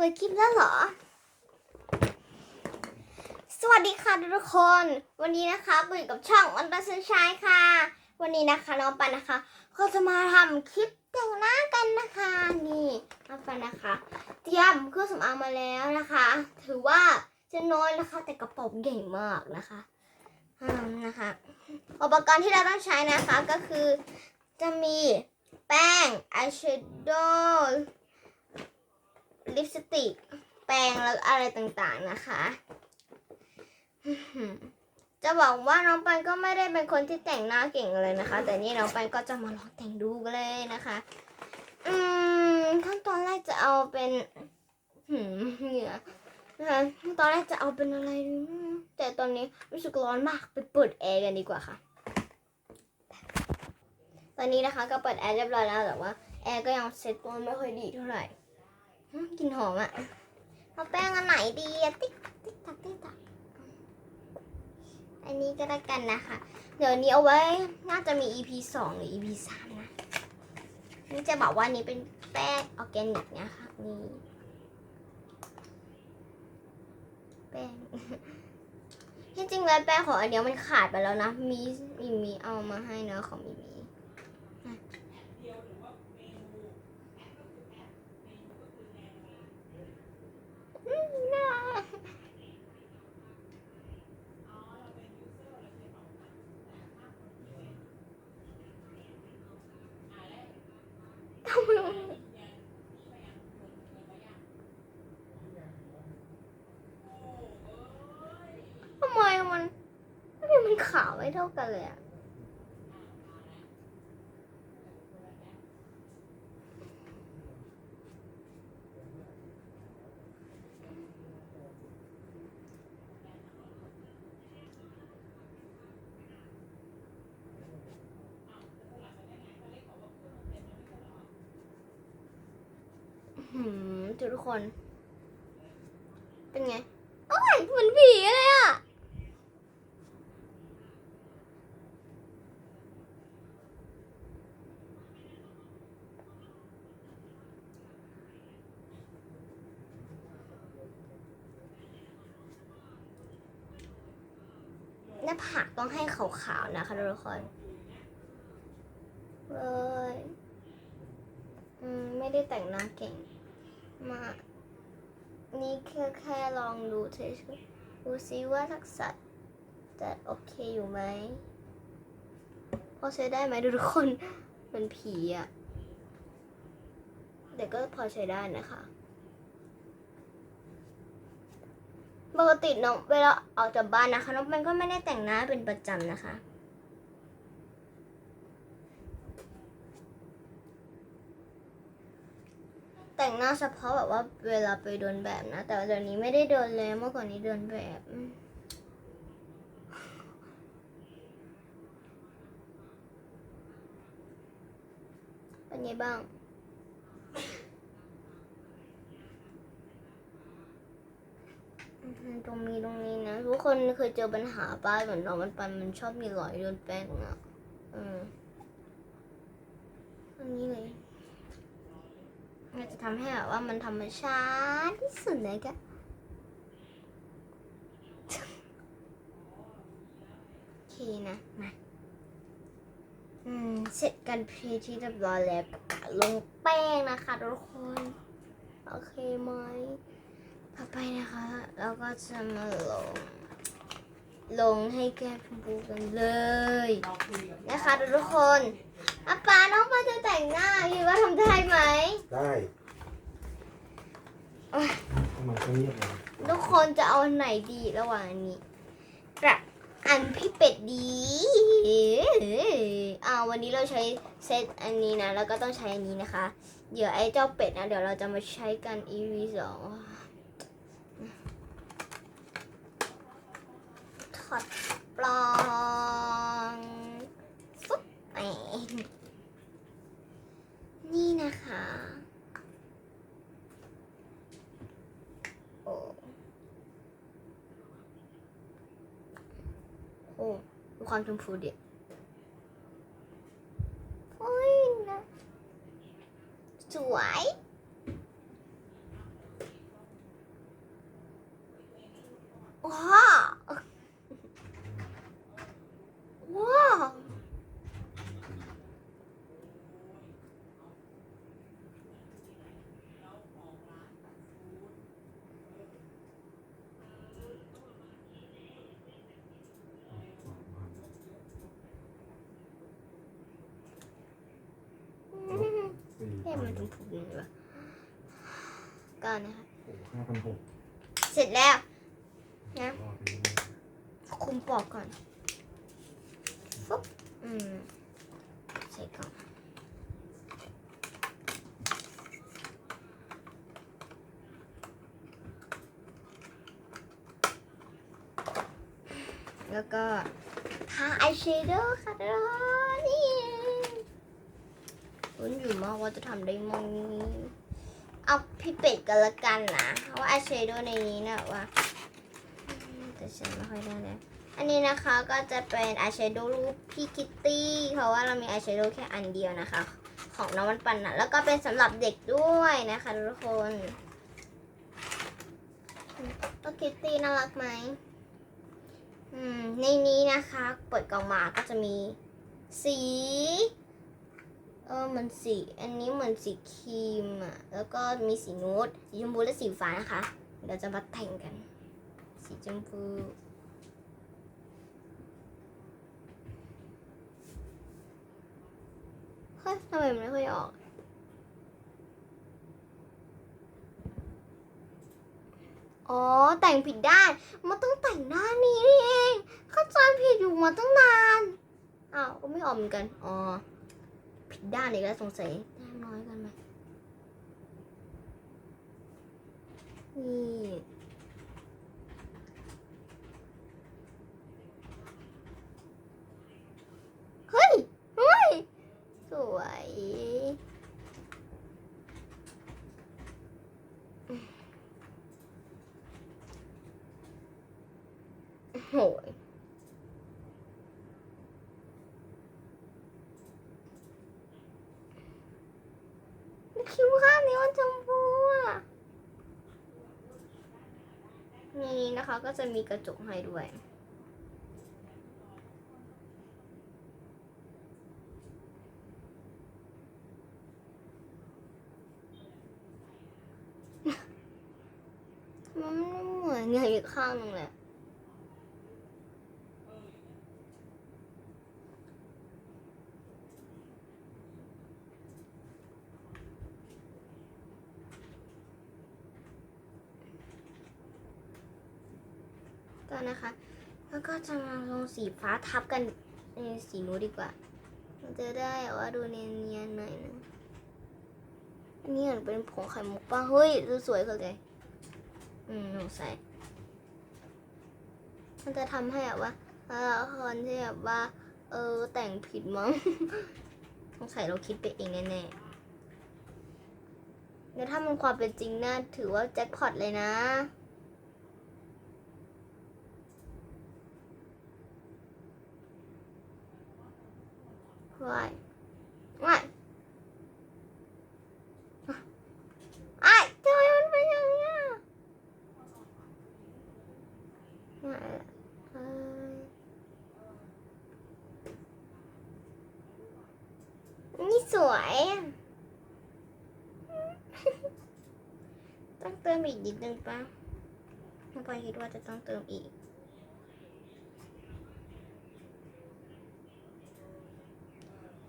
เปิดคลิปแล้วเหรอ สวัสดีค่ะทุกคน วันนี้นะคะกูอยู่กับช่องอันตราสันชายค่ะ วันนี้นะคะน้องปันนะคะ ก็จะมาทำคลิปแต่งหน้ากันนะคะ นี่น้องปันนะคะ เตรียมเครื่องสำอางมาแล้วนะคะ ถือว่าจะน้อยนะคะ แต่กระเป๋าใหญ่มากนะคะนะคะอุปกรณ์ที่เราต้องใช้นะคะก็คือจะมีแป้งอายแชโดว์ ลิปสติก แปรงแล้วอะไรต่างๆนะคะจะบอกว่าน้องปันก็ไม่ได้เป็นคนที่แต่งหน้าเก่งเลยนะคะ แต่นี่น้องปันก็จะมาลองแต่งดูกันเลยนะคะ อืมขั้นตอนแรกจะเอาเป็นหืมเหงื่อนะคะตอนแรกจะเอาเป็นอะไร แต่ตอนนี้รู้สึกร้อนมากไปเปิดแอร์กันดีกว่าค่ะ ตอนนี้นะคะก็เปิดแอร์เรียบร้อยแล้วแต่ว่าแอร์ก็ยังเซ็ตตัวไม่ค่อยดีเท่าไหร่ กลินหอมอะเอาแป้งอันไหนดีอะติ๊กติ๊กตักติ๊กตักอันนี้ก็แล้วกันนะคะ เดี๋ยวนี้เอาไว้น่าจะมี EP สองหรือ EP สามนะ นี่จะบอกว่านี้เป็นแป้งออร์แกนิกนะคะนี่แป้งที่จริงแล้วแป้งของอันเดียวมันขาดไปแล้วนะ มีมีมีเอามาให้นะของมีมีอืมน่าทำไมทำไมมันทำไมมันขาว ไม่เท่ากันเลยอะทุกคน เป็นไง โอ้ยเหมือนผีเลยอะหน้าผาก ต้องให้ขาวๆนะคะทุกคนเว้ยอืมไม่ได้แต่งหน้าเก่ง มา นี่แค่แค่ลองดูเฉยๆดูซิว่าทักษะจะโอเคอยู่ไหมพอใช้ได้ไหมทุกคน มันผีอะ่ะแต่ก็พอใช้ได้นะคะ ปกติน้องเวลาออกจากบ้านนะคะน้องเป็นก็ไม่ได้แต่งหน้าเป็นประจำนะคะแต่งหน้าเฉพาะแบบว่าเวลาไปเดินแบบนะ แต่เดี๋ยวนี้ไม่ได้เดินเลยเมื่อก่อนนี้เดินแบบ เป็นไงบ้าง อืม ตรงนี้ตรงนี้นะ ทุกคนเคยเจอปัญหาป้ายเหมือนเรามันปันมันชอบมีรอยโดนแป้งอะอืมอันนี้เลยมันจะทำให้แบบว่ามันธรรมชาติที่สุดเลยกะโอเคนะ มา อืม เสร็จกันเพลที่เรียบร้อยแล้วลงแป้งนะคะทุกคน โอเคไหม ต่อไปนะคะ เราก็จะมาลง ลงให้แก้มชมพูกันเลย นะคะทุกคนอาปาน้องมาจะแต่งหน้าคิดว่าทำได้ไหมได้โอ๊ยทำไมก็เงียบเลยทุกคนจะเอาอันไหนดีระหว่างอันนี้กับอันพี่เป็ดดีอ่าวันนี้เราใช้เซตอันนี้นะ แล้วก็ต้องใช้อันนี้นะคะ เดี๋ยวไอ้เจ้าเป็ดนะ เดี๋ยวเราจะมาใช้กัน EV สอง ถอดปลองฟุ๊บแหมนี่นะคะโอ้โอ้ความชมพูดิโอ้ยนะสวย ว้าวว้าวเฮ้ยมันถึงถูกเลยวะก่อนนะคะโอ้ห้าพันหกเสร็จแล้ว นะคุมปอกก่อนฟุ๊บอืมใส่ก่อนแล้วก็ทาอายแชโดว์ค่ะทุกคนนี่ลุ้นอยู่มากว่าจะทำได้มั้งเอาพี่เป็ดกันละกันนะเพราะว่าอายแชโดว์ในนี้นะว่า แต่ฉันไม่ค่อยได้เลยอันนี้นะคะก็จะเป็นอายแชโดว์รูปพี่คิตตี้เพราะว่าเรามีอายแชโดว์แค่อันเดียวนะคะ ของน้องมันปันนะแล้วก็เป็นสำหรับเด็กด้วยนะคะทุกคนตัวคิตตี้น่ารักไหมอืมในนี้นะคะ เปิดกล่องมาก็จะมีสีเออเหมือนสี อันนี้เหมือนสีครีมอะแล้วก็มีสีนูดสีชมพูและสีฟ้านะคะ เดี๋ยวจะมาแต่งกัน สีชมพูเฮ้ยทำไมมันไม่ค่อยออกอ๋อ แต่งผิดด้านมันต้องแต่งด้านนี้นี่เอง เข้าใจผิดอยู่มาตั้งนาน อ้าวก็ไม่ออกเหมือนกัน อ๋อ ผิดด้านอีกแล้วสงสัยแต้มน้อยกันไหมนี่ เฮ้ย เฮ้ย สวย โหยคิ้วข้างนี้มันชมพูอะนี่นะคะก็จะมีกระจกให้ด้วยมันไม่เหมือนไงอีกข้างนึงเลย ก็นะคะ แล้วก็ จะมาลงสีฟ้าทับกันในสีนู้นดีกว่า มันจะได้ว่าดูเนียนๆหน่อยนึงอันนี้เหมือนเป็นผงไข่มุกป่ะ เฮ้ยดูสวยเลยอืมหนูใส่มันจะทำให้แบบว่าเออคนที่แบบว่า เออ แต่งผิดมั้งสงสัยเราคิดไปเองแน่ๆเดี๋ยวถ้ามันความเป็นจริงน่าถือว่าแจ็คพอตเลยนะ Right. Right. ไอ้ทำไมมันเป็นอย่างเนี้ยไหนล่ะเอ้ยนี่สวยอะต้องเติมอีกนิดนึงปะน้องปอยคิดว่าจะต้องเติมอีก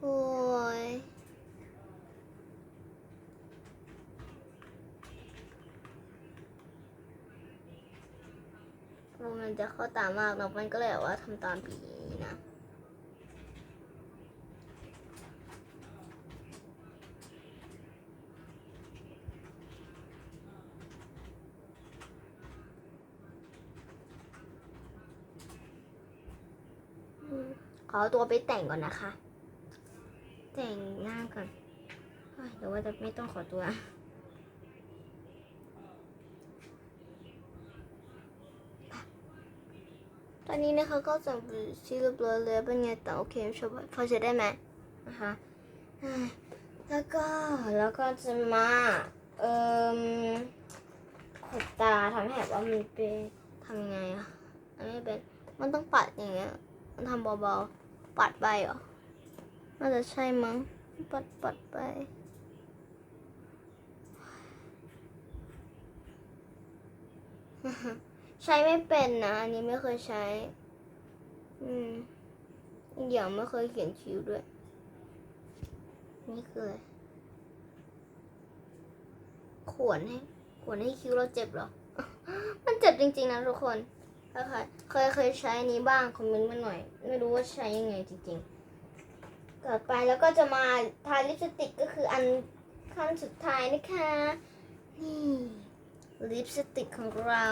โอ้ย มันจะเข้าตามากเนอะมันก็เลยแบบว่าทำตามปีนี้นะขอตัวไปแต่งก่อนนะคะ แต่งหน้าก่อนเดี๋ยวว่าจะไม่ต้องขอตัว ตอ นนี้นะคะก็จะซีรีส์เบลอเลยเป็นไงแต่โอเคชอบพอจะได้ไหมนะคะแล้วก็แล้วก็จะมาเอ่มขดตาทำให้แบบว่ามันเป็นทำยังไงอะอันนี้เป็นมันต้องปัดอย่างเงี้ยมันทำเบาๆปัดไปเหรอน่าจะใช่มั้งปัดปัดไป ใช้ไม่เป็นนะ อันนี้ไม่เคยใช้ อืมอีกอย่างไม่เคยเขียนคิ้วด้วยนี่เคืออะไรขวนให้ ขวนให้คิ้วเราเจ็บหรอ มันเจ็บจริง ๆ นะทุกคนถ้าใครเคยเคยใช้อันนี้บ้างคอมเมนต์มาหน่อย ไม่รู้ว่าใช้ยังไงจริงๆต่อไปแล้วก็จะมาทาลิปสติกก็คืออันขั้นสุดท้ายนะคะ นี่ ลิปสติกของเรา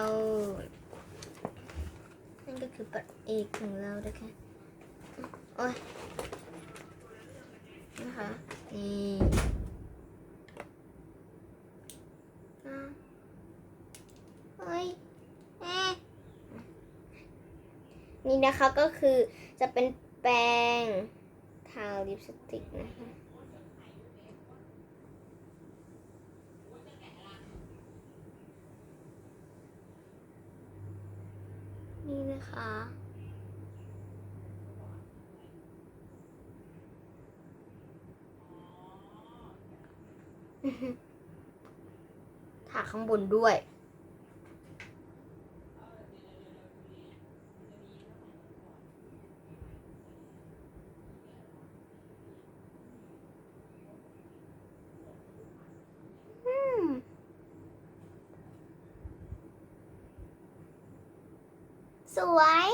นั่นก็คือปัดเอกของเรานะคะโอ้ยนะคะนี่อะเฮ้ยแม่นี่นะคะก็คือจะเป็นแปรงทาลิปสติกนะคะ นี่นะ คะทาข้างบนด้วย อืม สวย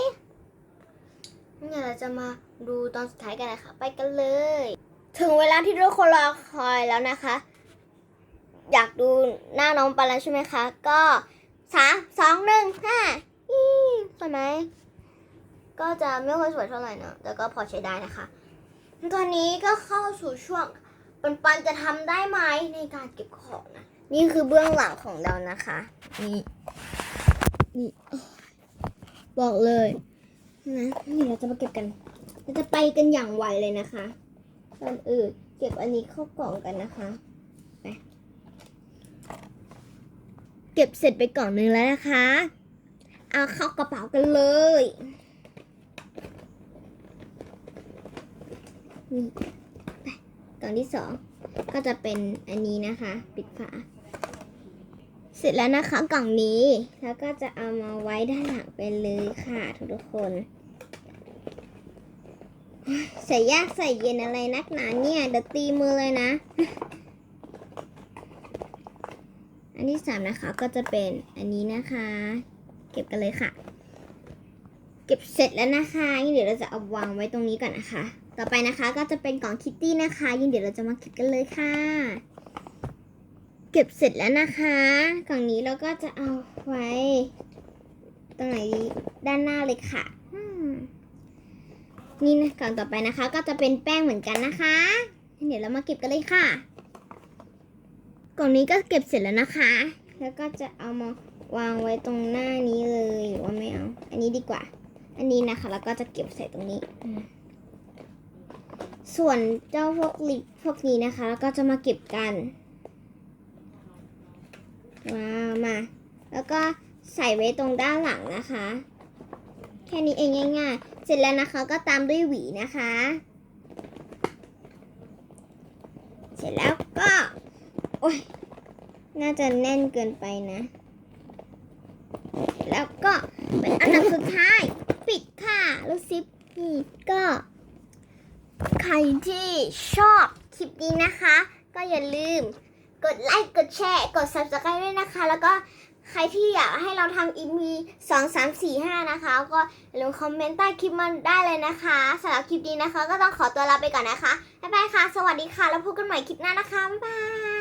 งั้นเราจะมาดูตอนสุดท้ายกันนะคะ ไปกันเลย ถึงเวลาที่ทุกคนรอคอยแล้วนะคะ อยากดูหน้าน้องปันแล้วใช่ไหมคะ ก็สามสองหนึ่งห้าอีสวยไหมก็จะไม่ค่อยสวยเท่าไหร่เนะแต่ก็พอใช้ได้นะคะตอนนี้ก็เข้าสู่ช่วงปันปันจะทำได้ไหมในการเก็บของนะ นี่คือเบื้องหลังของเรานะคะ นี่ นี่ บอกเลยนะนี่เราจะมาเก็บกัน เราจะไปกันอย่างไวเลยนะคะก่อนอื่นเก็บอันนี้เข้ากล่องกันนะคะไปเก็บเสร็จไปกล่องหนึ่งแล้วนะคะ เอาเข้ากระเป๋ากันเลยนี่ไปกล่องที่สองก็จะเป็นอันนี้นะคะ ปิดฝา เสร็จแล้วนะคะกล่องนี้ แล้วก็จะเอามาไว้ด้านหลังไปเลยค่ะทุกคน ใส่ยากใส่เย็นอะไรนักหนาเนี่ยเดี๋ยวตีมือเลยนะ อันที่สามนะคะก็จะเป็นอันนี้นะคะ เก็บกันเลยค่ะ เก็บเสร็จแล้วนะคะงั้นเดี๋ยวเราจะเอาวางไว้ตรงนี้ก่อนนะคะ ต่อไปนะคะก็จะเป็นกล่องคิตตี้นะคะงั้นเดี๋ยวเราจะมาเก็บกันเลยค่ะ เก็บเสร็จแล้วนะคะ กล่องนี้เราก็จะเอาไว้ ตรงไหนดีด้านหน้าเลยค่ะนี่นะกล่องต่อไปนะคะ ก็จะเป็นแป้งเหมือนกันนะคะ เดี๋ยวเรามาเก็บกันเลยค่ะ กล่องนี้ก็เก็บเสร็จแล้วนะคะ แล้วก็จะเอามาวางไว้ตรงหน้านี้เลยหรือว่าไม่เอา อันนี้ดีกว่า อันนี้นะคะ แล้วก็จะเก็บใส่ตรงนี้ส่วนเจ้าพวกลิปพวกนี้นะคะ แล้วก็จะมาเก็บกัน ว้าวมา แล้วก็ใส่ไว้ตรงด้านหลังนะคะ แค่นี้เองง่ายๆ เสร็จแล้วนะคะก็ตามด้วยหวีนะคะ เสร็จแล้วก็โอ้ยน่าจะแน่นเกินไปนะ แล้วก็เป็นอันดับสุดท้ายปิดค่ะลูกซิปนี่ก็ ใครที่ชอบคลิปนี้นะคะ ก็อย่าลืม กดไลค์ กดแชร์ กด subscribe ด้วยนะคะ แล้วก็ใครที่อยากให้เราทำอีพีสองสามสี่ห้านะคะ ก็อย่าลืมคอมเมนต์ใต้คลิปมันได้เลยนะคะสำหรับคลิปนี้นะคะ ก็ต้องขอตัวลาไปก่อนนะคะ บ๊ายบายค่ะ สวัสดีค่ะ แล้วพบกันใหม่คลิปหน้านะคะ บ๊ายบาย